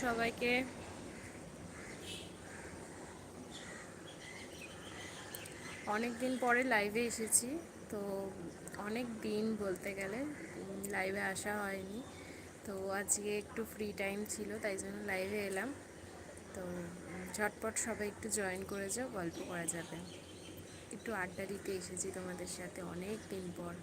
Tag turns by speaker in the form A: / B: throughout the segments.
A: সবাইকে। অনেক দিন পরে লাইভে এসেছি, তো অনেক দিন বলতে গেলে লাইভে আসা হয়নি। তো আজকে একটু ফ্রি টাইম ছিল, তাই জন্য লাইভে এলাম। তো ঝটপট সবাই একটু জয়েন করে যাও, গল্প করা যাবে। একটু আড্ডা দিতে এসেছি তোমাদের সাথে অনেক দিন পর।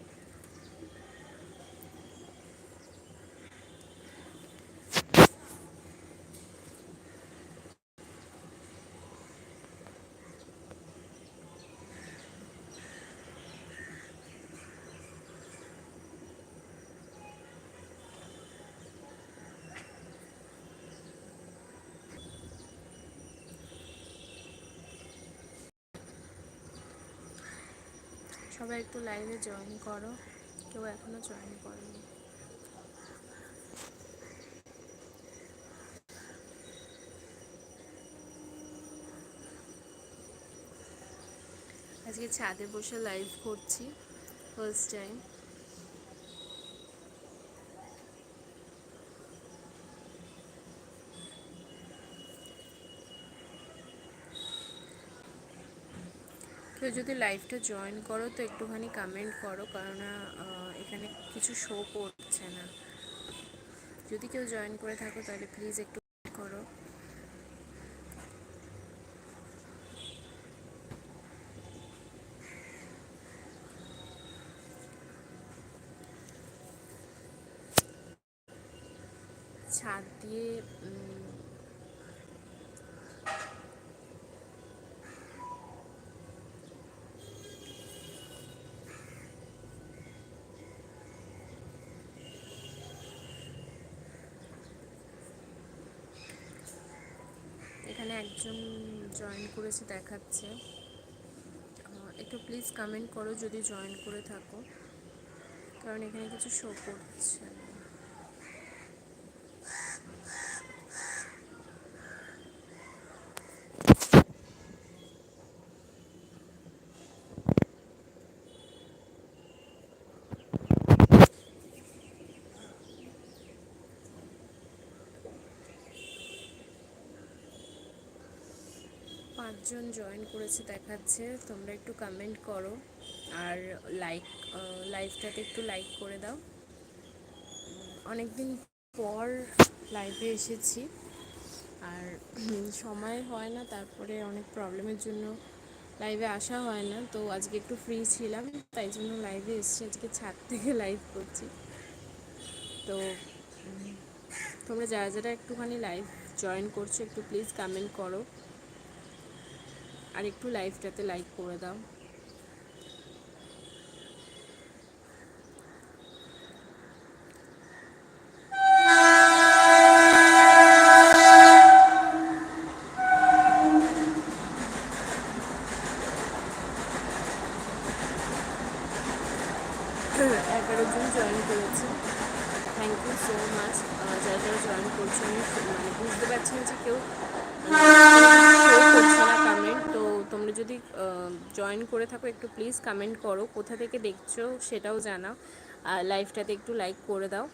A: সবাই একটু লাইভে জয়েন করো। কেউ এখনও জয়েন করেনি। আজকে ছাদে বসে লাইভ করছি ফার্স্ট টাইম কেউ যদি লাইভটা জয়েন করো, তো একটুখানি কমেন্ট করো, কেননা এখানে কিছু শো করছে না। যদি কেউ জয়েন করে থাকো, তাহলে প্লিজ একটু করো। ছাদ দিয়ে এখানে একজন জয়েন করেছে, দেখাচ্ছে। একটু প্লিজ কমেন্ট করো যদি জয়েন করে থাকো। কারণ এখানে কিছু শো করছে পাঁচজন জয়েন করেছে দেখাচ্ছে, তোমরা একটু কমেন্ট করো। আর লাইক লাইভটাতে একটু লাইক করে দাও। অনেক দিন পর লাইভে এসেছি। আর সময় হয় না, তারপরে অনেক প্রবলেমের জন্য লাইভে আসা হয় না। তো আজকে একটু ফ্রি ছিলাম, তাই জন্য লাইভে এসেছি। আজকে ছাদ থেকে লাইভ করছি। তো তোমরা যারা যারা একটুখানি লাইভ জয়েন করছ, একটু প্লিজ কমেন্ট করো। আর একটু লাইভটাতে লাইক করে দাও এগারো জন জয়েন করেছে থ্যাংক ইউ সো মাচ যারা যারা জয়েন করছে আমি মানে বুঝতে পারছি যে কেউ করছে না কমেন্ট তো তোমরা যদি জয়েন করে থাকো একটু প্লিজ কমেন্ট করো, কোথা থেকে দেখছ সেটাও জানাও, আর লাইভটাতে একটু লাইক করে দাও।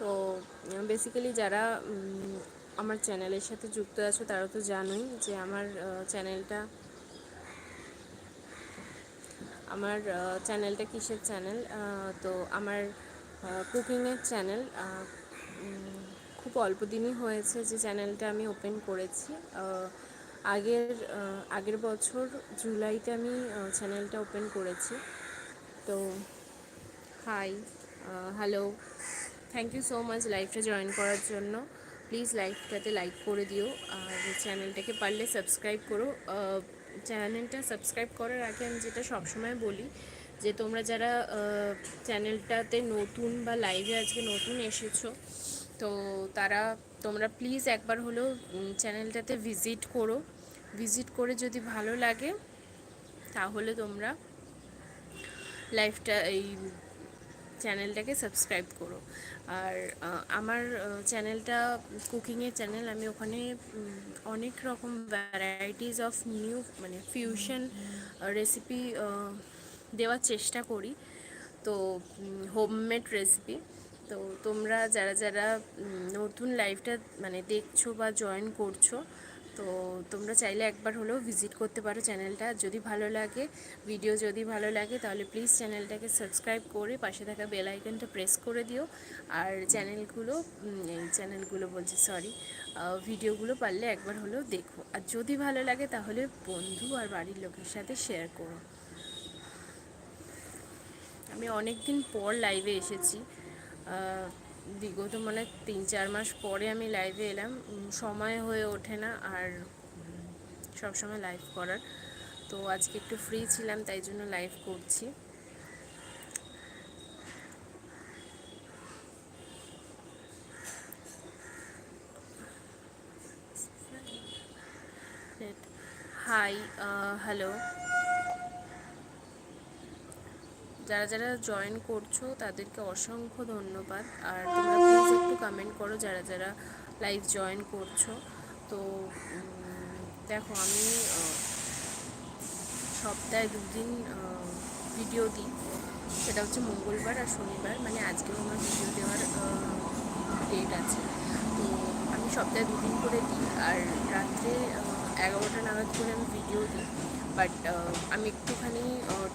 A: তো বেসিক্যালি যারা আমার চ্যানেলের সাথে যুক্ত আছো তারা তো জানোই যে আমার চ্যানেলটা আমার চ্যানেলটা কিসের চ্যানেল তো আমার কুকিংয়ের চ্যানেল খুব অল্প দিনই হয়েছে যে চ্যানেলটা আমি ওপেন করেছি। আগের আগের বছর জুলাইতে আমি চ্যানেলটা ওপেন করেছি। তো, hi hello, thank you so much লাইভটা জয়েন করার জন্য। প্লিজ লাইভটাতে লাইক করে দিও, আর চ্যানেলটাকে পারলে সাবস্ক্রাইব করো। চ্যানেলটা সাবস্ক্রাইব করার আগে আমি যেটা সবসময় বলি যে তোমরা যারা চ্যানেলটাতে নতুন বা লাইভে আজকে নতুন এসেছ, তো তারা, তোমরা প্লিজ একবার হলেও চ্যানেলটাতে ভিজিট করো। ভিজিট করে যদি ভালো লাগে, তাহলে তোমরা লাইভটা এই চ্যানেলটাকে সাবস্ক্রাইব করো। আর আমার চ্যানেলটা কুকিংয়ের চ্যানেল আমি ওখানে অনেক রকম ভ্যারাইটিস অফ নিউ মানে ফিউশন রেসিপি দেওয়ার চেষ্টা করি। তো হোমমেড রেসিপি তো তোমরা যারা যারা নতুন লাইফটা মানে দেখছ বা জয়েন করছ, তো তোমরা চাইলে একবার হলেও ভিজিট করতে পারো চ্যানেলটা যদি ভালো লাগে ভিডিও যদি ভালো লাগে, তাহলে প্লিজ চ্যানেলটাকে সাবস্ক্রাইব করে পাশে থাকা বেল আইকনটা প্রেস করে দিও। আর চ্যানেলগুলো এই চ্যানেলগুলো বলছি সরি ভিডিওগুলো পারলে একবার হলেও দেখো। আর যদি ভালো লাগে, তাহলে বন্ধু আর বাড়ির লোকের সাথে শেয়ার করো। আমি অনেক দিন পর লাইভে এসেছি। বিগত মানে তিন চার মাস পরে আমি লাইভে এলাম। সময় হয়ে ওঠে না আর সব সময় লাইভ করার। তো আজকে একটু ফ্রি ছিলাম, তাই জন্য লাইভ করছি। হাই হ্যালো যারা যারা জয়েন করছ, তাদেরকে অসংখ্য ধন্যবাদ। আর তোমরা একটু কমেন্ট করো যারা যারা লাইভ জয়েন করছ। তো দেখো আমি সপ্তাহে দুদিন ভিডিও দিই। সেটা হচ্ছে মঙ্গলবার আর শনিবার। মানে আজকেও আমার ভিডিও দেওয়ার ডেট আছে। তো আমি সপ্তাহে দুদিন করে দিই। আর রাত্রে এগারোটা নাগাদ করে আমি ভিডিও দিই। বাট আমি একটুখানি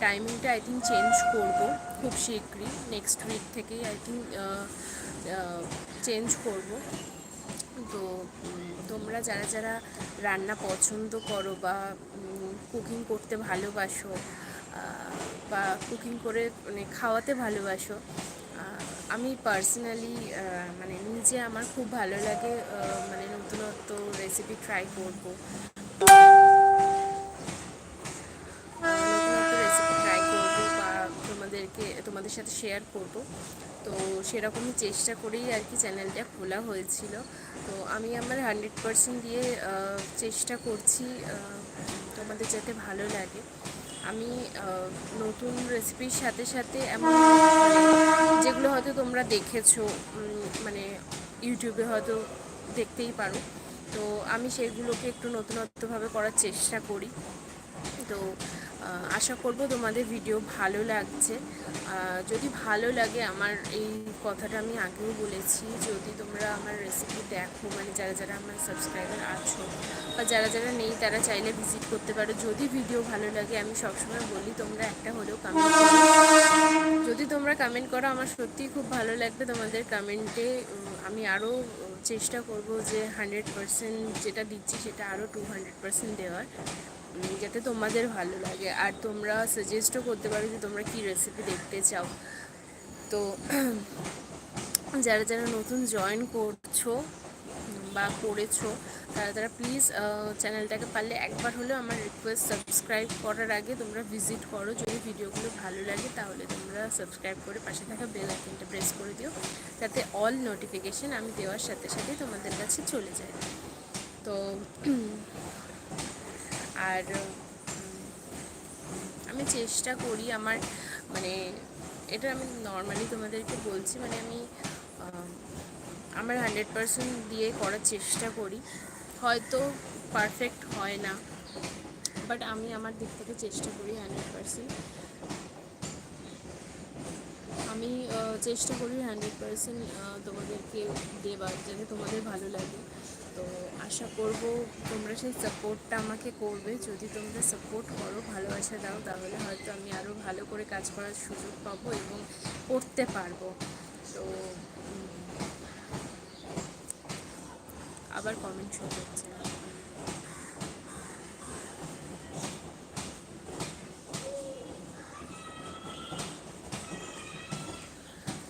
A: টাইমিংটা আই থিঙ্ক চেঞ্জ করব খুব শীঘ্রই। নেক্সট উইক থেকেই আই থিঙ্ক চেঞ্জ করব। তো তোমরা যারা যারা রান্না পছন্দ করো বা কুকিং করতে ভালোবাসো বা কুকিং করে মানে খাওয়াতে ভালোবাসো আমি পার্সোনালি মানে নিজে আমার খুব ভালো লাগে মানে নতুনত্ব রেসিপি ট্রাই করব। তোমাদের সাথে শেয়ার করব। তো সেরকমই চেষ্টা করেই আর কি চ্যানেলটা খোলা হয়েছিল। তো আমি আমার হান্ড্রেড পার্সেন্ট দিয়ে চেষ্টা করছি তোমাদের যাতে ভালো লাগে। আমি নতুন রেসিপির সাথে সাথে এমন মানে যেগুলো হয়তো তোমরা দেখেছ মানে ইউটিউবে হয়তো দেখতেই পারো। তো আমি সেগুলোকে একটু নতুনত্বভাবে করার চেষ্টা করি। তো আশা করব তোমাদের ভিডিও ভালো লাগছে। যদি ভালো লাগে আমার এই কথাটা আমি আগেও বলেছি, যদি তোমরা আমার রেসিপি দেখো মানে যারা যারা আমার সাবস্ক্রাইবার আছো, বা যারা যারা নেই তারা চাইলে ভিজিট করতে পারো। যদি ভিডিও ভালো লাগে, আমি সবসময় বলি তোমরা একটা হলেও কমেন্ট করো। যদি তোমরা কমেন্ট করো, আমার সত্যিই খুব ভালো লাগবে তোমাদের কমেন্টে আমি আরও চেষ্টা করব যে হান্ড্রেড পার্সেন্ট যেটা দিচ্ছি, সেটা আরও টু হান্ড্রেড পার্সেন্ট দেওয়ার। যাতে তোমাদের ভালো লাগে। আর তোমরা সাজেস্টও করতে পারো যে তোমরা কি রেসিপি দেখতে চাও। তো যারা যারা নতুন জয়েন করছ বা করেছ, তারা তারা প্লিজ চ্যানেলটাকে পারলে একবার হলেও আমার রিকোয়েস্ট সাবস্ক্রাইব করার আগে তোমরা ভিজিট করো। যদি ভিডিওগুলো ভালো লাগে তাহলে তোমরা সাবস্ক্রাইব করে পাশে থাকা বেল আইকনটা প্রেস করে দিও। যাতে অল নোটিফিকেশন আমি দেওয়ার সাথে সাথে তোমাদের কাছে চলে যায়। তো আর আমি চেষ্টা করি আমার মানে এটা আমি নর্মালি তোমাদেরকে বলছি মানে আমি আমার হান্ড্রেড পার্সেন্ট দিয়ে করার চেষ্টা করি। হয়তো পারফেক্ট হয় না বাট আমি আমার দিক থেকে চেষ্টা করি হান্ড্রেড পার্সেন্ট আমি চেষ্টা করি হান্ড্রেড পার্সেন্ট তোমাদেরকে দেবার, যাতে তোমাদের ভালো লাগে। তো আশা করব তোমরা সেই সাপোর্টটা আমাকে করবে। যদি তোমরা সাপোর্ট করো, ভালোবাসা দাও, তাহলে হয়তো আমি আরও ভালো করে কাজ করার সুযোগ পাবো এবং করতে পারব। তো আবার কমেন্ট শো করছে। না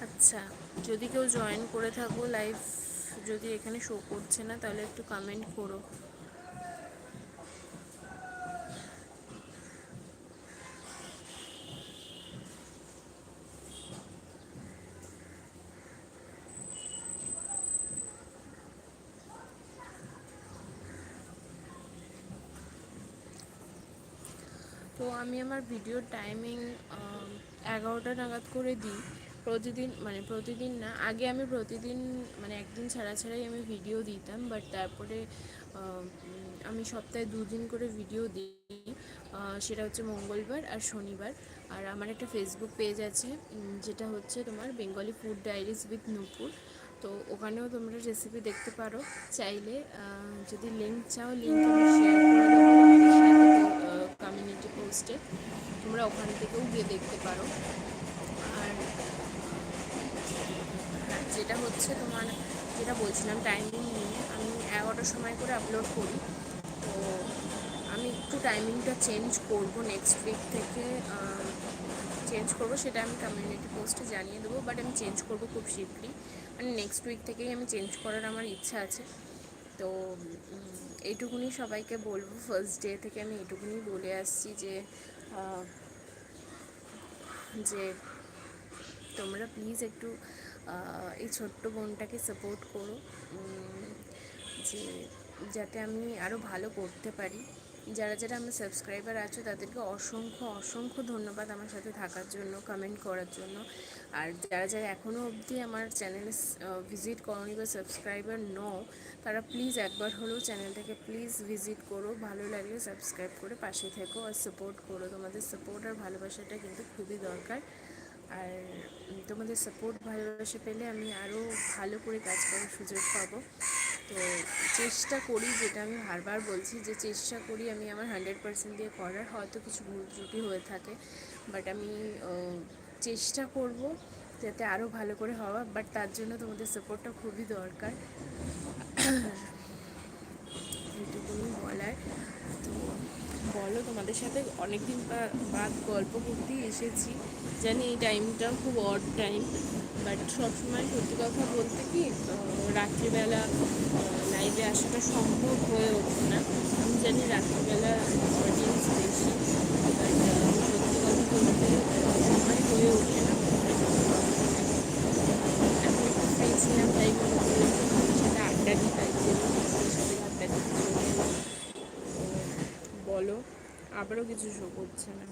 A: আচ্ছা যদি কেউ জয়েন করে থাকো লাইভ যদি এখানে শো করছে না, তাহলে একটু কমেন্ট করো। তো আমি আমার ভিডিওর টাইমিং এগারোটা নাগাদ করে দিই। প্রতিদিন মানে প্রতিদিন না, আগে আমি প্রতিদিন মানে একদিন ছাড়া ছাড়াই আমি ভিডিও দিতাম বাট তারপরে আমি সপ্তাহে দুদিন করে ভিডিও দিই। সেটা হচ্ছে মঙ্গলবার আর শনিবার। আর আমার একটা ফেসবুক পেজ আছে যেটা হচ্ছে তোমার Bengali food diaries with Nupur তো ওখানেও তোমরা রেসিপি দেখতে পারো। চাইলে যদি লিঙ্ক চাও লিঙ্ক কমিউনিটি পোস্টে তোমরা ওখান থেকেও গিয়ে দেখতে পারো আর যেটা হচ্ছে তোমার, যেটা বলছিলাম টাইমিং নিয়ে, আমি এগারোটার সময় করে আপলোড করি। তো আমি একটু টাইমিংটা চেঞ্জ করব নেক্সট উইক থেকে চেঞ্জ করব, সেটা আমি কমিউনিটি পোস্টে জানিয়ে দেবো বাট আমি চেঞ্জ করব খুব শীঘ্রই মানে নেক্সট উইক থেকেই আমি চেঞ্জ করার আমার ইচ্ছা আছে। তো এইটুকুনি সবাইকে বলব ফার্স্ট ডে থেকে আমি এইটুকুনি বলে আসছি যে যে তোমরা প্লিজ একটু এই ছোট্ট বোনটাকে সাপোর্ট করো যে, যাতে আমি আরও ভালো করতে পারি। যারা যারা আমার সাবস্ক্রাইবার আছো, তাদেরকে অসংখ্য অসংখ্য ধন্যবাদ আমার সাথে থাকার জন্য কমেন্ট করার জন্য। আর যারা যারা এখনও অবধি আমার চ্যানেলে ভিজিট করনি বা সাবস্ক্রাইবার ন তারা প্লিজ একবার হলেও চ্যানেলটাকে প্লিজ ভিজিট করো। ভালো লাগলে সাবস্ক্রাইব করে পাশে থেকো আর সাপোর্ট করো। তোমাদের সাপোর্ট আর ভালোবাসাটা কিন্তু খুবই দরকার। আর তোমাদের সাপোর্ট ভালোবাসা পেলে আমি আরও ভালো করে কাজ করার সুযোগ পাবো। তো চেষ্টা করি, যেটা আমি বারবার বলছি, যে চেষ্টা করি আমি আমার হান্ড্রেড পার্সেন্ট দিয়ে করার। হয়তো কিছু ভুল ত্রুটি হয়ে থাকে বাট আমি চেষ্টা করব যাতে আরও ভালো করে হওয়া। বাট তার জন্য তোমাদের সাপোর্টটা খুবই দরকার। এইটুকুনি বলার। বলো, তোমাদের সাথে অনেকদিন বাদ গল্প করতেই এসেছি। জানি এই টাইমটা খুব অড টাইম বাট সবসময় সত্যি কথা বলতে কি রাত্রিবেলা লাইভে আসাটা সম্ভব হয়ে ওঠে না। আমি জানি রাত্রিবেলা অডিয়েন্স বেশি বাট সত্যি কথা বলতে সময় হয়ে ওঠে না এখন একটু ফ্রি ছিলাম তাই মনে করলাম তোমাদের সাথে আড্ডা দিই তাই তোমাদের সাথে আড্ডা দিতে চলে এলাম বলো আবারও কিছু শো করছে না।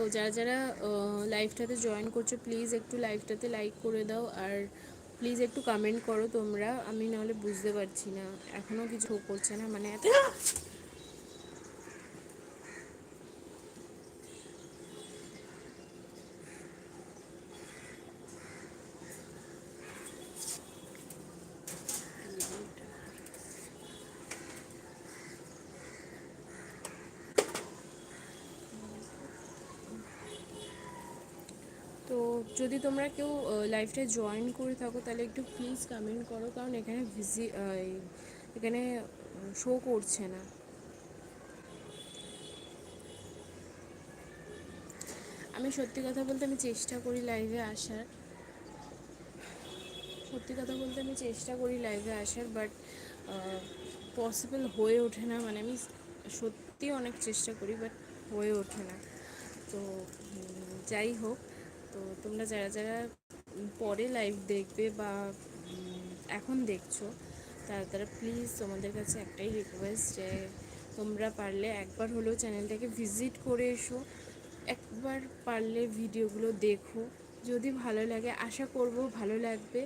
A: তো যারা যারা লাইভটাতে জয়েন করছ প্লিজ একটু লাইভটাতে লাইক করে দাও আর প্লিজ একটু কমেন্ট করো তোমরা। আমি নাহলে বুঝতে পারছি না। এখনও কিছু করছে না মানে এত তো যদি তোমরা কেউ লাইভটা জয়েন করে থাকো, তাহলে একটু প্লিজ কমেন্ট করো, কারণ এখানে ভিজি এখানে শো করছে না। আমি সত্যি কথা বলতে, আমি চেষ্টা করি লাইভে আসার। সত্যি কথা বলতে, আমি চেষ্টা করি লাইভে আসার বাট পসিবল হয়ে ওঠে না। মানে আমি সত্যি অনেক চেষ্টা করি বাট হয়ে ওঠে না। তো যাই হোক। তো তোমরা যারা যারা পরে লাইভ দেখবে বা এখন দেখছ, তারা তারা প্লিজ তোমাদের কাছে একটাই রিকোয়েস্ট যে, তোমরা পারলে একবার হলেও চ্যানেলটাকে ভিজিট করে এসো। একবার পারলে ভিডিওগুলো দেখো। যদি ভালো লাগে, আশা করব ভালো লাগবে।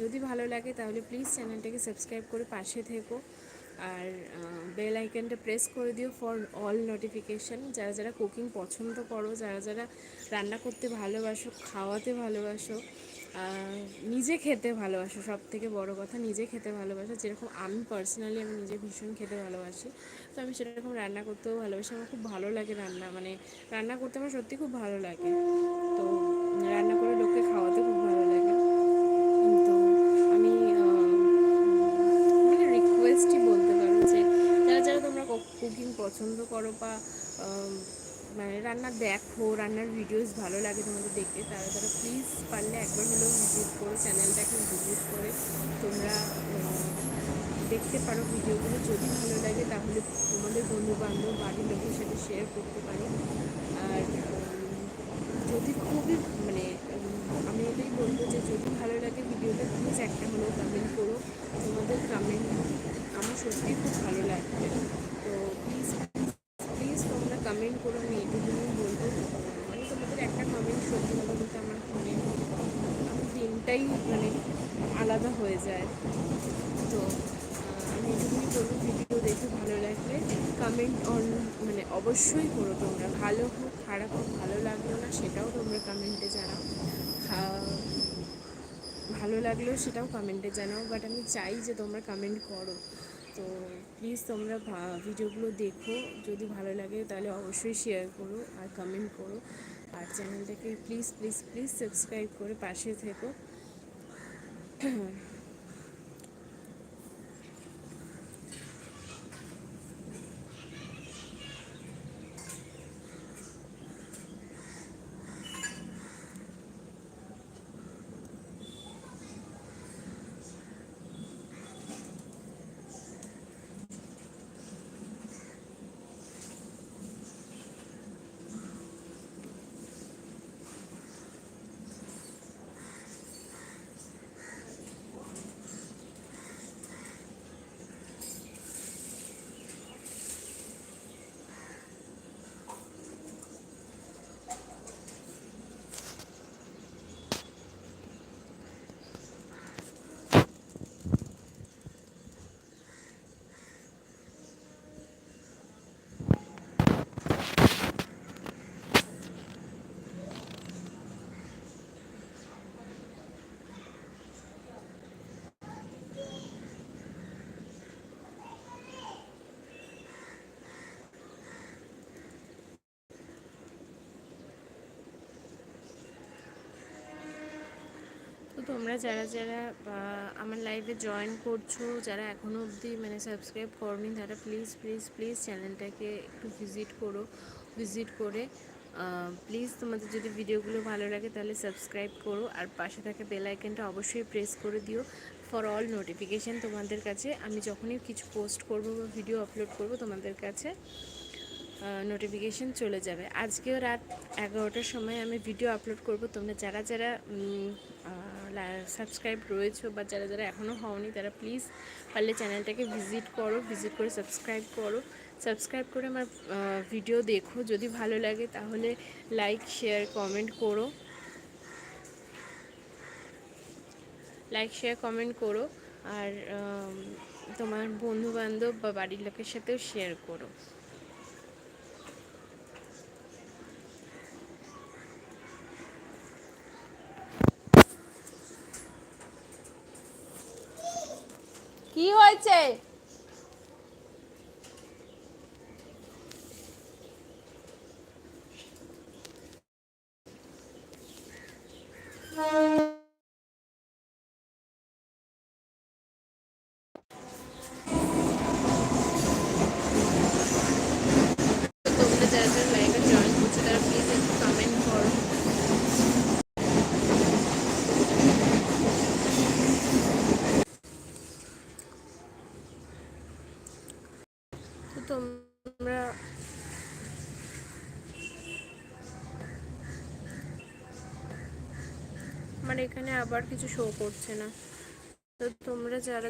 A: যদি ভালো লাগে তাহলে প্লিজ চ্যানেলটাকে সাবস্ক্রাইব করে পাশে থেকো। আর বেল আইকনটা প্রেস করে দিও ফর অল নোটিফিকেশান যারা যারা কুকিং পছন্দ করো, যারা যারা রান্না করতে ভালোবাসো, খাওয়াতে ভালোবাসো নিজে খেতে ভালোবাসো সব থেকে বড়ো কথা নিজে খেতে ভালোবাসো। যেরকম আমি পার্সোনালি আমি নিজে ভীষণ খেতে ভালোবাসি। তো আমি সেরকম রান্না করতেও ভালোবাসি। আমার খুব ভালো লাগে রান্না। মানে রান্না করতে আমার সত্যি খুব ভালো লাগে। তো রান্না করে লোককে খাওয়াতে খুব ভালো লাগে তো আমি মানে রিকোয়েস্টই বলতে পারো যে যারা যারা তোমরা কুকিং পছন্দ করো বা মানে রান্না দেখো, রান্নার ভিডিওস ভালো লাগে তোমাদের দেখতে, তারা তারা প্লিজ পারলে একবার হলেও ভিজিট করো চ্যানেলটাকে ভিজিট করে, তোমরা দেখতে পারো ভিডিওগুলো যদি ভালো লাগে তাহলে তোমাদের বন্ধু বান্ধব বাড়ির লোকের সাথে শেয়ার করতে পারো আর যদি খুবই মানে আমি এটাই বলব যে যদি ভালো লাগে ভিডিওটা প্লিজ একটা হলেও কমেন্ট করো তোমাদের কমেন্ট আমার সত্যি খুব ভালো লাগবে তো প্লিজ প্লিজ তোমরা কমেন্ট করো আমি এটুকুনি বলব মানে তোমাদের একটা কমেন্ট সত্যি কথা বলতে আমার ফোনে দিনটাই মানে আলাদা হয়ে যায়। তো আমি এটুকুনি বলব, ভিডিও দেখে ভালো লাগলে কমেন্ট অন মানে অবশ্যই করো তোমরা। ভালো হোক, খারাপ হোক, ভালো লাগল না, সেটাও তোমরা কমেন্টে জানাও। ভালো লাগলেও সেটাও কমেন্টে জানাও। বাট আমি চাই যে তোমরা কমেন্ট করো। তো প্লিজ তোমরা ভিডিওগুলো দেখো। যদি ভালো লাগে, তাহলে অবশ্যই শেয়ার করো আর কমেন্ট করো। আর চ্যানেলটাকে প্লিজ প্লিজ প্লিজ সাবস্ক্রাইব করে পাশে থেকো। mm তোমরা যারা যারা আমার লাইভে জয়েন করছ, যারা এখনও অবধি মানে সাবস্ক্রাইব করনি, তারা প্লিজ প্লিজ প্লিজ চ্যানেলটাকে একটু ভিজিট করো ভিজিট করে প্লিজ তোমাদের যদি ভিডিওগুলো ভালো লাগে তাহলে সাবস্ক্রাইব করো, আর পাশে থাকা বেল অবশ্যই প্রেস করে দিও ফর অল নোটিফিকেশান তোমাদের কাছে। আমি যখনই কিছু পোস্ট করব বা ভিডিও আপলোড করব, তোমাদের কাছে নোটিফিকেশান চলে যাবে। আজকেও রাত এগারোটার সময় আমি ভিডিও আপলোড করব। তোমরা যারা যারা সাবস্ক্রাইব রয়েছে, বা যারা যারা এখনও হওনি তারা প্লিজ পারলে চ্যানেলটাকে ভিজিট করো ভিজিট করে সাবস্ক্রাইব করো। সাবস্ক্রাইব করে আমার ভিডিও দেখো, যদি ভালো লাগে তাহলে লাইক শেয়ার কমেন্ট করো। লাইক শেয়ার কমেন্ট করো, আর তোমার বন্ধু বান্ধব বা বাড়ির লোকের সাথেও শেয়ার করো। কি হয়েছে তোমরা আমার এখানে আবার কিছু শো করছে না। তো তোমরা যারা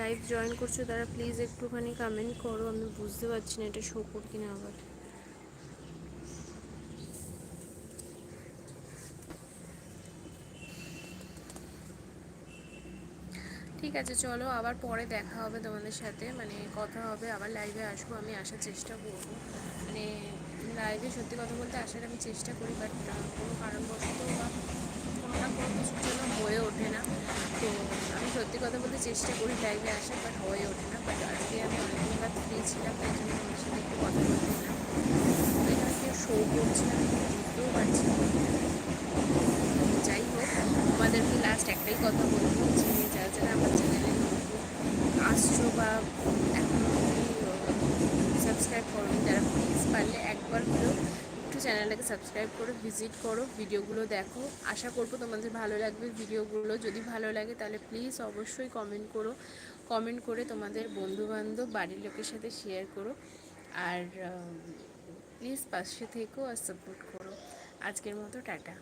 A: লাইভ জয়েন করছ, তারা প্লিজ একটুখানি কমেন্ট করো, আমি বুঝতে পারছি না এটা শো কর কিনা আবার। ঠিক আছে, চলো আবার পরে দেখা হবে তোমাদের সাথে মানে কথা হবে, আবার লাইভে আসব, আমি আসার চেষ্টা করব। মানে লাইভে সত্যি কথা বলতে আসার আমি চেষ্টা করি বাট কোনো কারণবশত বা কোনো না কোনো কিছুর জন্য হয়ে ওঠে না। তো আমি সত্যি কথা বলতে চেষ্টা করি লাইভে আসার বাট হয়ে ওঠে না। বাট আজকে আমি অনেকদিন বাদ ফ্রি ছিলাম, তাই জন্য আমার সাথে একটু কথা না তো এখানে কেউ শো করছিলাম বুঝতেও পারছি যাই হোক, আমাদেরকে লাস্ট একটাই কথা বলব যে যারা যারা আমার চ্যানেলে আসছো বা এখনও সাবস্ক্রাইব করো তারা প্লিজ পারলে একবার হলেও চ্যানেলটাকে সাবস্ক্রাইব করো, ভিজিট করো, ভিডিওগুলো দেখো। আশা করব তোমাদের ভালো লাগবে ভিডিওগুলো। যদি ভালো লাগে তাহলে প্লিজ অবশ্যই কমেন্ট করো। কমেন্ট করে তোমাদের বন্ধুবান্ধব, বাড়ির লোকের সাথে শেয়ার করো। আর প্লিজ পাশে থেকো আর সাপোর্ট করো। আজকের মতো টাটা।